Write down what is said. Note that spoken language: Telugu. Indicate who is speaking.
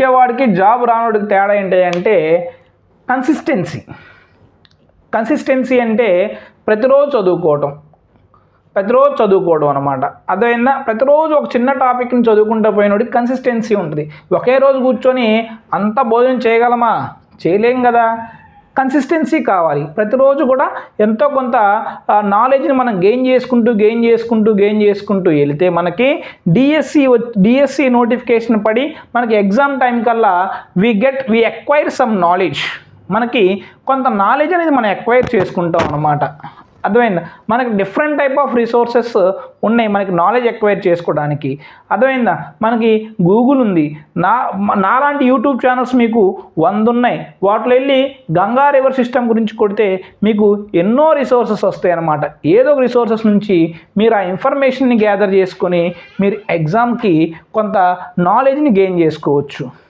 Speaker 1: వచ్చేవాడికి జాబ్ రానోడికి తేడా ఏంటి అంటే కన్సిస్టెన్సీ కన్సిస్టెన్సీ అంటే ప్రతిరోజు చదువుకోవటం. ప్రతిరోజు చదువుకోవడం అనమాట అదేనా ప్రతిరోజు ఒక చిన్న టాపిక్ని చదువుకుంటూ పోయినోడికి కన్సిస్టెన్సీ ఉంటుంది. ఒకే రోజు కూర్చొని అంత భోజనం చేయగలమా? చేయలేం కదా. కన్సిస్టెన్సీ కావాలి. ప్రతిరోజు కూడా ఎంతో కొంత నాలెడ్జ్ని మనం గెయిన్ చేసుకుంటూ గెయిన్ చేసుకుంటూ గెయిన్ చేసుకుంటూ వెళితే మనకి డిఎస్సి డిఎస్సి నోటిఫికేషన్ పడి మనకి ఎగ్జామ్ టైం కల్లా we get we acquire some knowledge మనకి కొంత నాలెడ్జ్ అనేది మనం ఎక్వైర్ చేసుకుంటాం అనమాట అర్థమైందా? మనకు డిఫరెంట్ టైప్ ఆఫ్ రిసోర్సెస్ ఉన్నాయి మనకి నాలెడ్జ్ ఎక్వైర్ చేసుకోవడానికి. అర్థమైందా? మనకి గూగుల్ ఉంది. నా నాలాంటి యూట్యూబ్ ఛానల్స్ మీకు వంద ఉన్నాయి వాటిలో వెళ్ళి గంగా రివర్ సిస్టమ్ గురించి కొడితే మీకు ఎన్నో రిసోర్సెస్ వస్తాయి అన్నమాట. ఏదో ఒక రిసోర్సెస్ నుంచి మీరు ఆ ఇన్ఫర్మేషన్ని గ్యాదర్ చేసుకొని మీరు ఎగ్జామ్కి కొంత నాలెడ్జ్ని గెయిన్ చేసుకోవచ్చు.